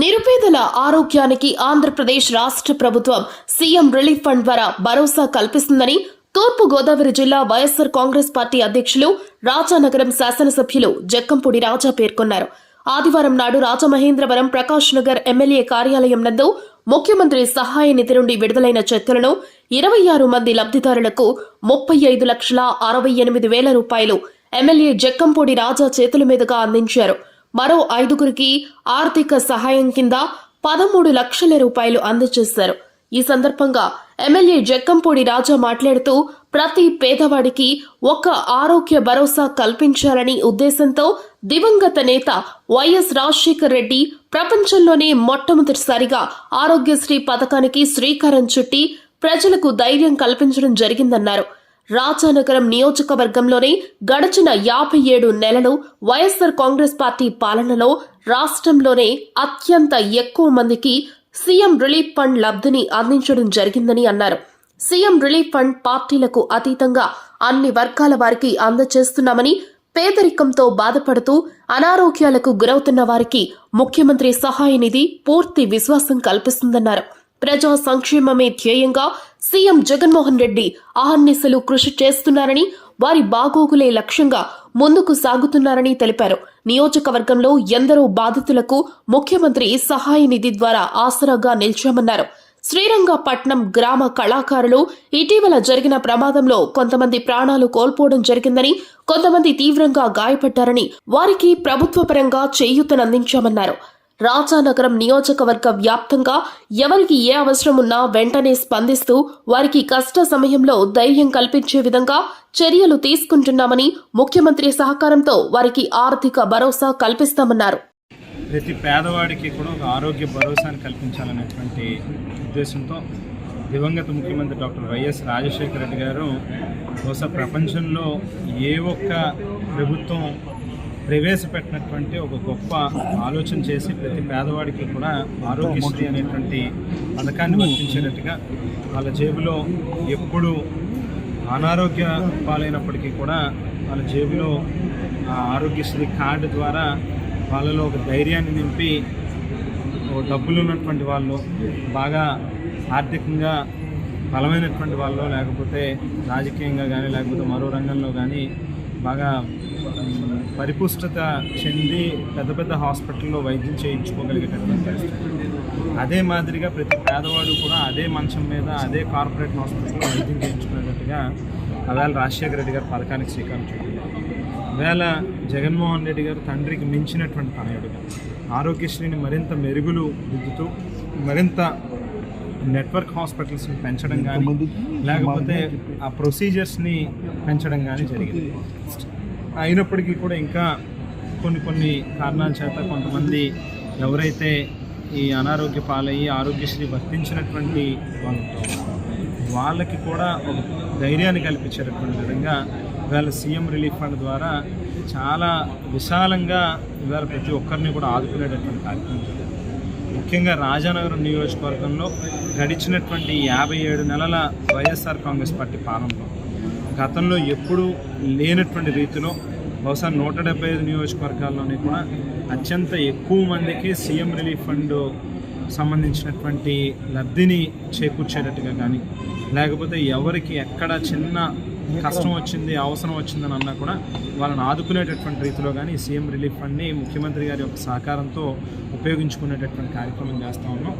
నిరుపేదల ఆరోగ్యానికి ఆంధ్రప్రదేశ్ రాష్ట్ర ప్రభుత్వం సీఎం రిలీఫ్ ఫండ్ ద్వారా భరోసా కల్పిస్తుందని తూర్పు గోదావరి జిల్లా వైఎస్సార్ కాంగ్రెస్ పార్టీ అధ్యక్షులు రాజానగరం శాసనసభ్యులు జక్కంపూడి రాజా పేర్కొన్నారు. ఆదివారం నాడు రాజమహేంద్రవరం ప్రకాష్ నగర్ ఎమ్మెల్యే కార్యాలయం నందు ముఖ్యమంత్రి సహాయ నిధి నుండి విడుదలైన చెక్కులను ఇరవై ఆరు మంది లబ్ధిదారులకు ముప్పై ఐదు లక్షల అరవై ఎనిమిది వేల రూపాయలు ఎమ్మెల్యే జక్కంపూడి రాజా చేతుల మీదుగా అందించారు. మరో ఐదుగురికి ఆర్థిక సహాయం కింద పదమూడు లక్షల రూపాయలు అందజేశారు. ఈ సందర్భంగా ఎమ్మెల్యే జక్కంపూడి రాజా మాట్లాడుతూ ప్రతి పేదవాడికి ఒక ఆరోగ్య భరోసా కల్పించాలని ఉద్దేశంతో దివంగత నేత వైఎస్ రాజశేఖర్ రెడ్డి ప్రపంచంలోనే మొట్టమొదటిసారిగా ఆరోగ్యశ్రీ పథకానికి శ్రీకారం చుట్టి ప్రజలకు ధైర్యం కల్పించడం జరిగిందన్నారు. రాజానగరం నియోజకవర్గంలోనే గడచిన యాభై ఏడు నెలలు వైఎస్సార్ కాంగ్రెస్ పార్టీ పాలనలో రాష్ట్రంలోనే అత్యంత ఎక్కువ మందికి సీఎం రిలీఫ్ ఫండ్ లబ్ధిని అందించడం జరిగిందని అన్నారు. సీఎం రిలీఫ్ ఫండ్ పార్టీలకు అతీతంగా అన్ని వర్గాల వారికి అందజేస్తున్నామని పేదరికంతో బాధపడుతూ అనారోగ్యాలకు గురవుతున్న వారికి ముఖ్యమంత్రి సహాయ నిధి పూర్తి విశ్వాసం కల్పిస్తుందన్నారు. ప్రజా సంక్షేమమే ధ్యేయంగా సీఎం జగన్మోహన్ రెడ్డి అహర్నిశలు కృషి చేస్తున్నారని వారి బాగోగులే లక్ష్యంగా ముందుకు సాగుతున్నారని తెలిపారు. నియోజకవర్గంలో ఎందరో బాధితులకు ముఖ్యమంత్రి సహాయ నిధి ద్వారా ఆసరాగా నిలిచామన్నారు. శ్రీరంగపట్నం గ్రామ కళాకారులు ఇటీవల జరిగిన ప్రమాదంలో కొంతమంది ప్రాణాలు కోల్పోవడం జరిగిందని కొంతమంది తీవ్రంగా గాయపడ్డారని వారికి ప్రభుత్వపరంగా చేయూతనందించామన్నారు. రాజానగరం నియోజకవర్గ వ్యాప్తంగా ఎవరికి ఏ అవసరం ఉన్నా వెంటనే స్పందిస్తూ వారికి కష్ట సమయంలో ధైర్యం కల్పించే విధంగా చర్యలు తీసుకుంటున్నామని ముఖ్యమంత్రి సహకారంతో వారికి ఆర్థిక భరోసా కల్పిస్తామన్నారు. ప్రతి పేదవాడికి కూడా ఒక ఆరోగ్య భరోసాను కల్పించాలనేటువంటి ఉద్దేశంతో దివంగత ముఖ్యమంత్రి డాక్టర్ వైఎస్ రాజశేఖర రెడ్డి గారు బహుశా ప్రపంచంలో ఏ ఒక్క ప్రభుత్వం ప్రవేశపెట్టినటువంటి ఒక గొప్ప ఆలోచన చేసి ప్రతి పేదవాడికి కూడా ఆరోగ్యశ్రీ అనేటువంటి పథకాన్ని వర్తించేటట్టుగా వాళ్ళ జేబులో ఎప్పుడు అనారోగ్య పాలైనప్పటికీ కూడా వాళ్ళ జేబులో ఆరోగ్యశ్రీ కార్డు ద్వారా వాళ్ళలో ఒక ధైర్యాన్ని నింపి డబ్బులు ఉన్నటువంటి వాళ్ళు బాగా ఆర్థికంగా బలమైనటువంటి వాళ్ళు లేకపోతే రాజకీయంగా కానీ లేకపోతే మరో రంగంలో కానీ బాగా పరిపుష్టత చెంది పెద్ద పెద్ద హాస్పిటల్లో వైద్యం చేయించుకోగలిగేటటువంటి పరిస్థితి. అదే మాదిరిగా ప్రతి పేదవాడు కూడా అదే మంచం మీద అదే కార్పొరేట్ హాస్పిటల్లో వైద్యం చేయించుకునేటట్టుగా అవేళ రాజశేఖర రెడ్డి గారు పథకానికి శ్రీకారం చుట్టారు. వేళ జగన్మోహన్ రెడ్డి గారు తండ్రికి మించినటువంటి పనయుడుగా ఆరోగ్యశ్రీని మరింత మెరుగులు దిద్దుతూ మరింత నెట్వర్క్ హాస్పిటల్స్ని పెంచడం కానీ లేకపోతే ఆ ప్రొసీజర్స్ని పెంచడం కానీ జరిగింది అయినప్పటికీ కూడా ఇంకా కొన్ని కొన్ని కారణాల చేత కొంతమంది ఎవరైతే ఈ అనారోగ్య పాలయ్యి ఆరోగ్యశ్రీ వర్తించినటువంటి వాళ్ళు వాళ్ళకి కూడా ఒక ధైర్యాన్ని కల్పించేటటువంటి విధంగా ఇవాళ సీఎం రిలీఫ్ ఫండ్ ద్వారా చాలా విశాలంగా ఇవాళ ప్రతి ఒక్కరిని కూడా ఆదుకునేటటువంటి కార్యక్రమం. ముఖ్యంగా రాజానగరం నియోజకవర్గంలో గడిచినటువంటి యాభై ఏడు నెలల వైఎస్ఆర్ కాంగ్రెస్ పార్టీ పాలనలో గతంలో ఎప్పుడూ లేనటువంటి రీతిలో బహుశా నూట డెబ్బై ఐదు నియోజకవర్గాల్లోనే కూడా అత్యంత ఎక్కువ మందికి సీఎం రిలీఫ్ ఫండ్ సంబంధించినటువంటి లబ్ధిని చేకూర్చేటట్టుగా కానీ లేకపోతే ఎవరికి ఎక్కడ చిన్న కష్టం వచ్చింది అవసరం వచ్చిందని అన్నా కూడా వాళ్ళని ఆదుకునేటటువంటి రీతిలో కానీ సీఎం రిలీఫ్ ఫండ్ని ముఖ్యమంత్రి గారి యొక్క సహకారంతో ఉపయోగించుకునేటటువంటి కార్యక్రమం చేస్తా ఉన్నాం.